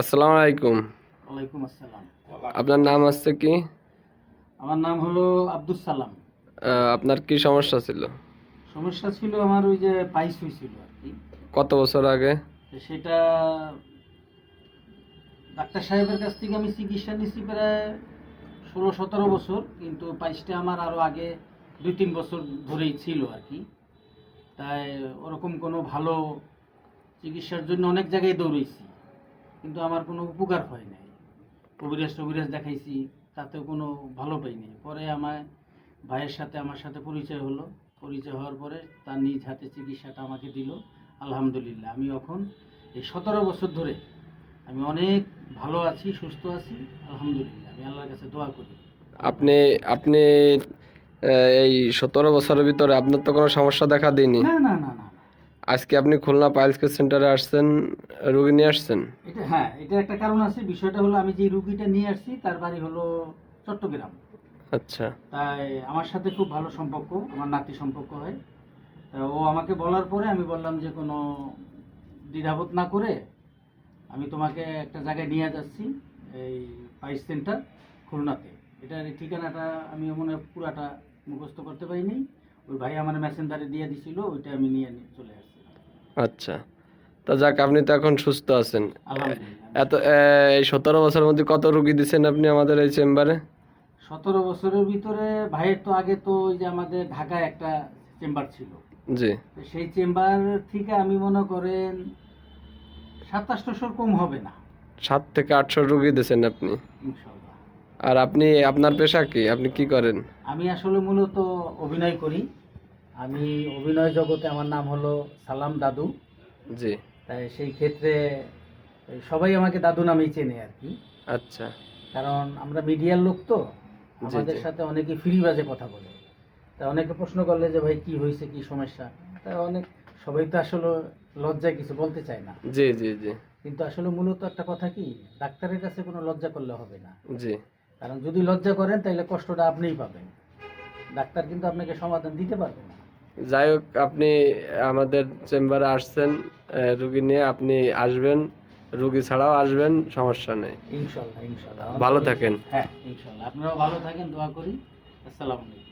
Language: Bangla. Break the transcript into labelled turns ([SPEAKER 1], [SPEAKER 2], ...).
[SPEAKER 1] আসসালামু আলাইকুম।
[SPEAKER 2] ওয়ালাইকুম আসসালাম।
[SPEAKER 1] আপনার নাম আছে কি?
[SPEAKER 2] আমার নাম হলো আব্দুল সালাম।
[SPEAKER 1] আপনার কি সমস্যা ছিল?
[SPEAKER 2] সমস্যা ছিল আমার ওই যে পাইস হয়েছিল আর কি।
[SPEAKER 1] কত বছর আগে?
[SPEAKER 2] সেটা ডাক্তার সাহেবের কাছ থেকে আমি চিকিৎসা নিচ্ছি প্রায় ষোলো সতেরো বছর কিন্তু পাইসটা আমার আরও আগে দুই তিন বছর ধরেই ছিল আর কি। তাই ওরকম কোনো ভালো চিকিৎসার জন্য অনেক জায়গায় দৌড়েছি। কিন্তু আমার কোনো উপকার হয় নাই। কবিরাজ টবিরাজ দেখাইছি তাতেও কোনো ভালো পাইনি পরে আমার ভাইয়ের সাথে আমার সাথে পরিচয় হলো। পরিচয় হওয়ার পরে তার নিজ হাতে চিকিৎসাটা আমাকে দিল। আলহামদুলিল্লাহ আমি এখন এই সতেরো বছর ধরে আমি অনেক ভালো আছি সুস্থ আছি। আলহামদুলিল্লাহ আমি আল্লাহর কাছে দোয়া করি।
[SPEAKER 1] আপনি আপনি এই সতেরো বছরের ভিতরে আপনার তো কোনো সমস্যা দেখা দিইনি
[SPEAKER 2] না না না।
[SPEAKER 1] আজকে আপনি খুলনা পাইলস কেয়ার সেন্টারে আসছেন রুগী নিয়ে আসছেন?
[SPEAKER 2] এটা হ্যাঁ এটা একটা কারণ আছে। বিষয়টা হলো আমি যে রুগীটা নিয়ে আসছি তার বাড়ি হলো চট্টগ্রাম।
[SPEAKER 1] আচ্ছা।
[SPEAKER 2] তাই আমার সাথে খুব ভালো সম্পর্ক আমার নাতি সম্পর্ক হয়। তা ও আমাকে বলার পরে আমি বললাম যে কোনো দ্বিধাবোধ না করে আমি তোমাকে একটা জায়গায় নিয়ে যাচ্ছি এই পাইস সেন্টার খুলনাতে। এটার ঠিকানাটা আমি মনে হয় পুরাটা মুখস্থ করতে পারিনি। ওই ভাই আমার মেসেঞ্জারে দিয়ে দিছিল ওইটা আমি নিয়ে চলে আসছি
[SPEAKER 1] আচ্ছা। তা যাক আপনি তো এখন সুস্থ আছেন। এত এই সতেরো বছরের মধ্যে কত রুগী দিচ্ছেন আপনি আমাদের এই চেম্বারে?
[SPEAKER 2] সতেরো বছরের ভিতরে ভাইয়ের তো আগে তো ওই যে আমাদের ঢাকায় একটা চেম্বার ছিল।
[SPEAKER 1] জি।
[SPEAKER 2] সেই চেম্বার থেকে আমি মনে করেন সাতাশশোর কম হবে না।
[SPEAKER 1] সাত থেকে আটশো রুগী দিচ্ছেন আপনি? আর আপনি আপনার পেশা কি? আপনি কি করেন?
[SPEAKER 2] আমি আসলে মূলত অভিনয় করি। আমি অভিনয় জগতে আমার নাম হলো সালাম দাদু।
[SPEAKER 1] জি।
[SPEAKER 2] তাই সেই ক্ষেত্রে সবাই আমাকে দাদু নামেই চেনে আর কি।
[SPEAKER 1] আচ্ছা।
[SPEAKER 2] কারণ আমরা মিডিয়ার লোক তো আমাদের সাথে অনেকে ফ্রি বাজে কথা বলে। তা অনেকে প্রশ্ন করলে যে ভাই কি হয়েছে? কি সমস্যা? তা অনেক সবাই তো আসলে লজ্জায় কিছু বলতে চায় না।
[SPEAKER 1] জি জি জি।
[SPEAKER 2] কিন্তু আসলে মূলত একটা কথা কি ডাক্তারের কাছে কোনো লজ্জা করলে হবে না।
[SPEAKER 1] জি।
[SPEAKER 2] কারণ যদি লজ্জা করেন তাহলে কষ্টটা আপনিই পাবেন। ডাক্তার কিন্তু আপনাকে সমাধান দিতে পারবে না।
[SPEAKER 1] যাই হোক আপনি আমাদের চেম্বারে আসছেন রুগী নিয়ে আপনি আসবেন রুগী ছাড়াও আসবেন সমস্যা নেই।
[SPEAKER 2] ইনশাল্লাহ ইনশাল্লাহ।
[SPEAKER 1] ভালো থাকেন।
[SPEAKER 2] হ্যাঁ ইনশাল্লাহ। আপনারাও ভালো থাকেন দোয়া করি। আসসালামু আলাইকুম।